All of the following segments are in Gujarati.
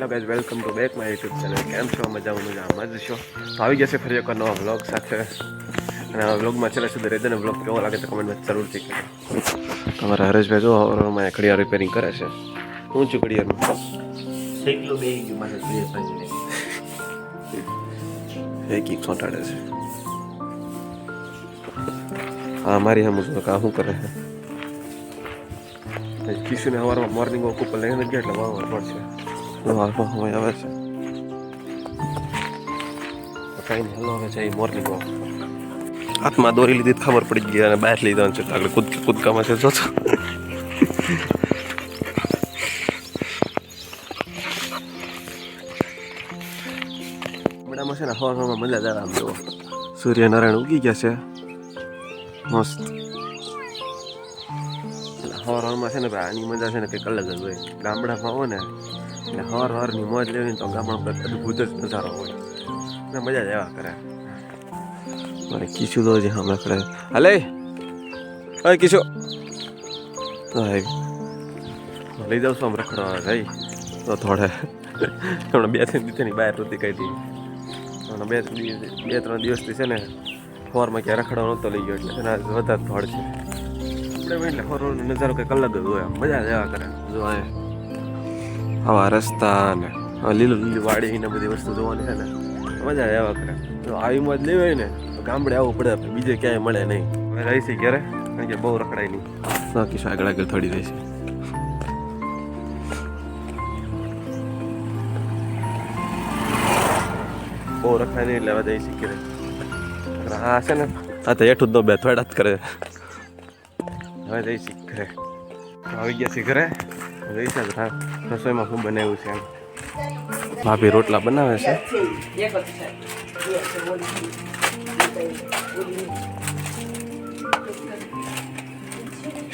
Hello guys welcome to back my YouTube channel. કેમ છો? મજામાં મજામાં. જ છો? તો આવી જશે ફરી એકવાર નવા વ્લોગ સાથે. અને આ વ્લોગમાં ચલે સુધી રહેજો ને વ્લોગ કેવો લાગે તો કમેન્ટમાં જરૂરથી કહેજો. તમારા હરેશભાઈ જો હવામાં ઘડિયાળ રિપેરિંગ કરે છે. હું છું સાંજે એક એક ચોંટાડે છે. હા મારી હમ કા શું કરે છે? કિશુને સવારમાં મોર્નિંગ વોક ઉપર લઈને ગયા એટલે વાવર પડશે વાવરમાં સમય આવે છે એ વોક હાથમાં દોરી લીધી ખબર પડી ગઈ અને બહાર લીધા છે આગળ કૂદ કૂદકામાં છે જોતો હમણાંમાં છે ને હવા હવામાં મજા જ આમ જુઓ સૂર્યનારાયણ ઉગી ગયા છે મસ્ત હવાર છે ને ભાઈ આની મજા છે ને કંઈક અલગ જ હોય ગામડામાં હોય ને એટલે હર હરની મોજ લેવી તો ગામડામાં અદ્ભુત જ નજારો હોય. ને મજા જ એવા કરે. મારે કીશું તો જે હમણાં કરે. હાલે. હા કીશું લઈ જાઉં છું આમ રખડવા જઈ તો થોડે. હમણાં બે ત્રણ દિવસની બહાર નહોતી કહી હતી હમણાં બે બે ત્રણ દિવસથી છે ને ફોરમાં ક્યાં રખડવા નહોતો લઈ ગયો એટલે એના વધારે થોડ છે. આપણે એટલે ફોરનો નજારો કંઈક અલગ જ હોય. મજા જ આવ્યા કરે. જો આ આવા રસ્તા ને લીલું લીલી વાડી ને બધી વસ્તુ જોવાની છે ને મજા આવે એવા કરે. તો આવી મોજ લેવી હોય ને તો ગામડે આવવું પડે બીજે ક્યાંય મળે નહીં. હવે રહી છે ઘરે કારણ કે બહુ રખડાય નહીં. બાકી આગળ આગળ થોડી રહી છે? બહુ રખાય નહીં એટલે હવે જઈ શીખી હા છે ને આ તો હેઠું જ બે થોડા જ કરે. હવે જઈ શીખ ઘરે. આવી ગયા છે ઘરે. જઈશ છે હા. રસોઈમાં શું બનાવ્યું છે એમ? ભાભી રોટલા બનાવે છે?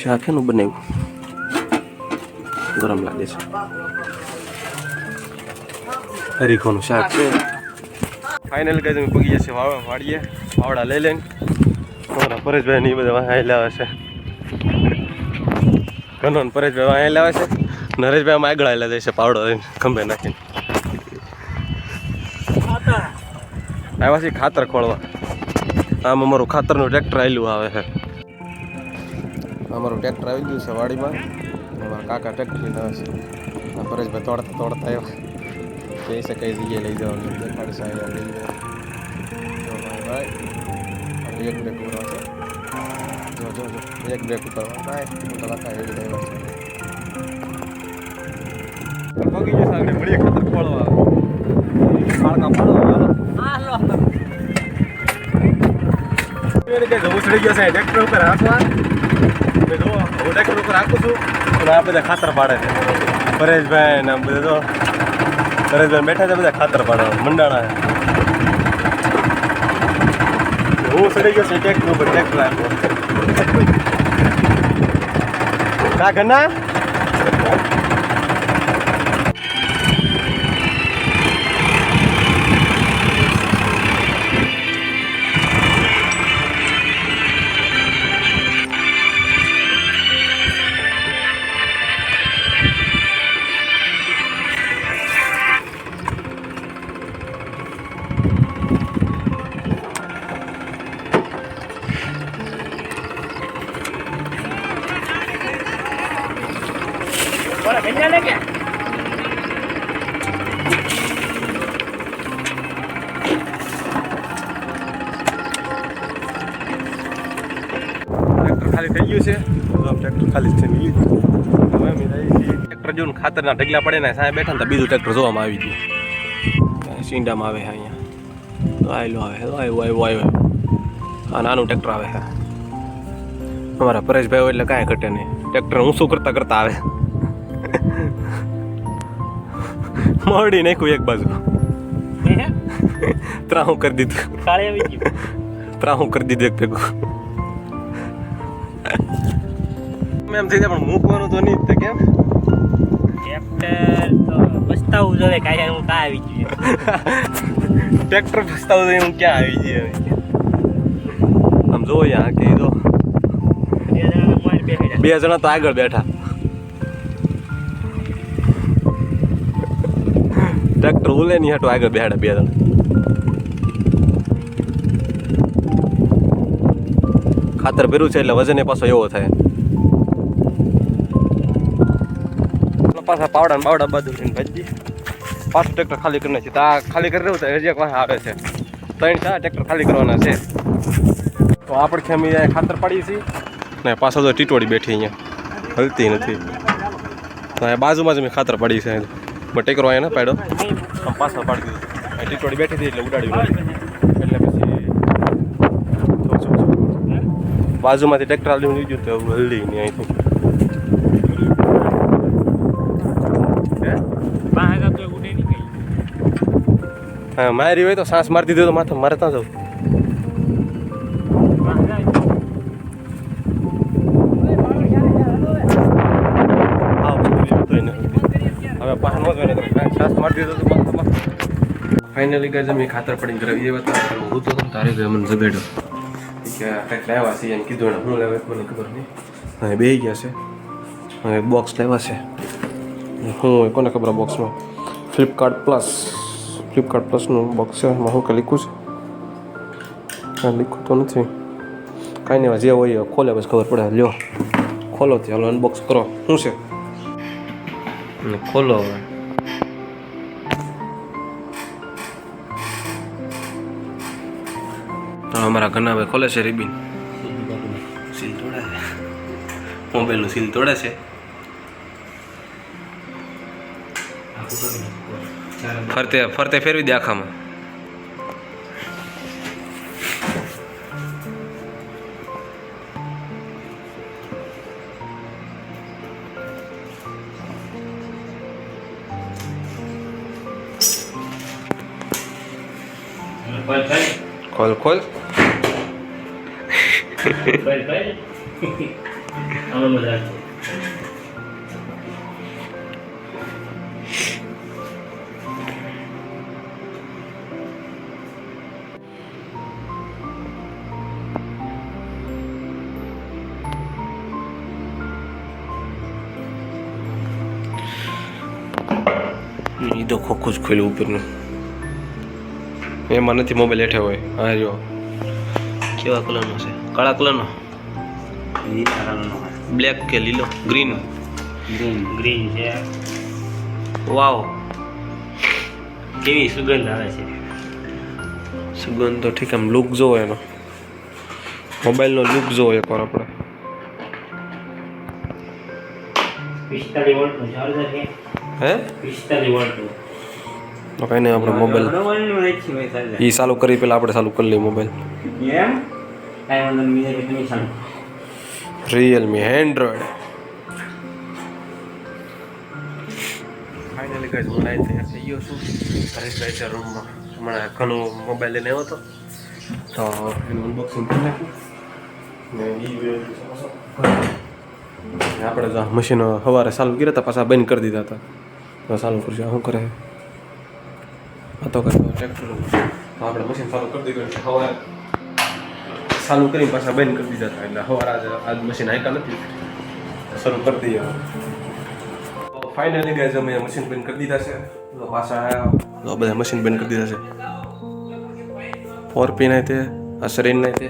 શાક એનું બનાવ્યું. ગરમ લાગે છે. હરીખોનું શાક છે. ફાઇનલ કઈ તમે પગી જશે વાડીએ. વાવડા લઈ લઈને. તમારા પરેશભાઈ ને એ બધા વાહ લાવે છે. ઘનો પરેશભાઈ વાહ લાવે છે. નરેશભાઈ આમાં આગળ આવેલા છે પાવડો ખંભે નાખીને. આવ્યા છે ખાતર ખોળવા. આમ અમારું ખાતરનું ટ્રેક્ટર આવેલું આવે છે. અમારું ટ્રેક્ટર આવી ગયું છે વાડીમાં. અમારા કાકા ટ્રેક્ટર આવે છે. પરેશભાઈ તોડતા તોડતા આવ્યા. કહી છે કઈ જગ્યાએ લઈ જવાનું. દેખાડી સાહેબ લઈ ભાઈ એક બ્રેક ઉપર છે. જો જો એક બ્રેક ઉપર ભાઈ હું તો કાકા એવી રહ્યો છે. જશે કે જવું ચડી ગયા છે, ટ્રેક્ટર ઉપર મેં જો હું ટ્રેક્ટર ઉપર રાખું છું. અને આ બધા ખાતર પાડે છે. પરેશભાઈ બધા જો, પરેશભાઈ છે બધા ખાતર પાડે મંડાણા હું ચડી ગયો છે, ટ્રેક્ટર ઉપર, ટ્રેક્ટર આપ્યો કા ઘરના? ખાલી થઈ ગયું છે. ટ્રેક્ટર ખાલી થઈ ગયું હવે ટ્રેક્ટર જોઈને ખાતરના ઢગલા પડે ને સાહેબ બેઠા ને તો બીજું ટ્રેક્ટર જોવામાં આવી ગયું. સિંડામાં આવે છે અહીંયા. આવેલું આવે. છે આવ્યું આવ્યું આવ્યું આ નાનું ટ્રેક્ટર આવે છે. અમારા પરેશભાઈ હોય એટલે કાંઈ ઘટે નહીં. ટ્રેક્ટર શું કરતા કરતા આવે. મોડી નાખ્યું એક બાજુ. ત્રાહું કરી દીધું. ત્રાહું કરી દીધું એક ભેગું. મેં એમ થઈ જાય પણ મૂકવાનું તો નહીં જ કેમ? ટ્રેક્ટર પસ્તાવું જોઈએ કાંઈ હું ક્યાં આવી ગયું ટ્રેક્ટર પસ્તાવું જોઈએ હું ક્યાં આવી ગયો આમ જો યા કે જો બે જણા તો આગળ બેઠા. ટ્રેક્ટર ઉલે નહીં હાટો આગળ બેઠા બે જણા. ખાતર ભર્યું છે એટલે વજન એ પાછો એવો થાય. પાછા પાવડા બાવડા બાજુ લઈને ભાજી પાછું ટ્રેક્ટર ખાલી કરી છે આ ખાલી કરી રહ્યું તો હજી એક વાહ આવે છે. ત્રણ ચાર ટ્રેક્ટર ખાલી કરવાના છે. તો આપણે અમે ખાતર પાડીએ છીએ. ને પાછળ તો ટીટોડી બેઠી અહીંયા. હલતી નથી. બાજુમાં જ મેં ખાતર પાડી છે પણ ટેકરો અહીંયા ના પાડ્યો. પાછળ પાડી દીધું. ટીટોડી બેઠી હતી એટલે ઉડાડ્યું એટલે પછી. બાજુમાંથી ટ્રેક્ટર આવી ગયું તો હલ્દી નહીં અહીંથી. હા, મારી હોય તો સાસ મારી દીધો તો માથે મારે ત્યાં જવું. હા હવે પાછળ ન જોઈને સાસ મારી દીધો તો ફાઇનલી ગાઈઝ અમે ખાતર પડીને કરાવી એ વાત હું તો તારે ગયો મને જગાડ્યો. કંઈક લાવ્યા છે, એમ કીધું ને હું લાવ્યા મને ખબર નહીં. હવે બે ગયા છે. હવે બોક્સ લાવ્યા છે. હું કોને ખબર બોક્સમાં ફ્લિપકાર્ટ પ્લસ ફ્લિપકાર્ટ પ્લસનું બોક્સ છે એમાં શું કે લીખું છે? કાંઈ લીખું તો નથી. કાંઈ નહીં જે હોય ખોલે બસ ખબર પડે. લ્યો ખોલો ત્યાં હાલો અનબોક્સ કરો. શું છે? અને ખોલો હવે. તો અમારા ઘરના ભાઈ ખોલે છે રિબિન? સીલ તોડે મોબાઈલનું સીલ તોડે છે. ફરતે ફરતે ફેરવી દે આખામાં. ખોલ ખોલ ખોલ ખોલ તો ખોખું જ ખોલ્યું ઉપરનું. એમાં નથી મોબાઈલ હેઠે હોય. હા જો. કેવા કલરનો છે? કાળા કલરનો બ્લેક કે લીલો? ગ્રીન ગ્રીન ગ્રીન છે. વાવ કેવી સુગંધ આવે છે? સુગંધ તો ઠીક આમ લુક જોવો એનો. મોબાઈલનો લુક જોવો એકવાર આપણે. પિસ્તાલીસ વોલ્ટનું ચાર્જર છે. હે? તો કઈ નહીં આપણે મોબાઈલ એ ચાલુ કરી પેલા આપણે ચાલુ કરી લઈએ mobile Realme android finally guys હું નાઈ તૈયાર થઈ ગયો છું હરેશભાઈ છે રૂમમાં હમણાં ઘણું મોબાઈલ લઈને આવ્યો હતો તો એનું અનબોક્સિંગ કરી નાખ્યું ને આપણે મશીન સવારે ચાલુ કર્યા હતા પાછા બંધ કરી દીધા હતા. તો ચાલુ કરશું શું કરે આ તો કંઈક ટ્રેક્ટર આપણે મશીન ચાલુ કરી દીધું એટલે સવારે ચાલુ કરીને પાછા બંધ કરી દીધા હતા એટલે સવારે આજે આજ મશીન હાંકા નથી શરૂ કરી દઈએ ફાઇનલી ગાઈઝ અમે મશીન બંધ કરી દીધા છે તો પાછા બધા મશીન બંધ કરી દીધા છે ફોર પી નાય તે શરીર નાય તે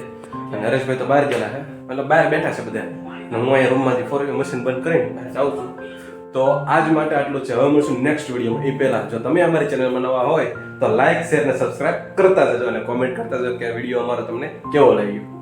અને હરેશભાઈ તો બહાર ગયેલા છે મતલબ બહાર બેઠા છે બધા હું અહીંયા રૂમમાંથી ફોર મશીન બંધ કરીને બહાર જાઉં છું તો આજ માટે આટલું છે. હવે મળશું નેક્સ્ટ વીડિયો એ પહેલાં, જો તમે અમારી ચેનલમાં નવા હોય, તો લાઇક શેર અને સબસ્ક્રાઇબ કરતા જજો અને કોમેન્ટ કરતા જજો કે આ વીડિયો અમારો તમને કેવો લાગ્યો.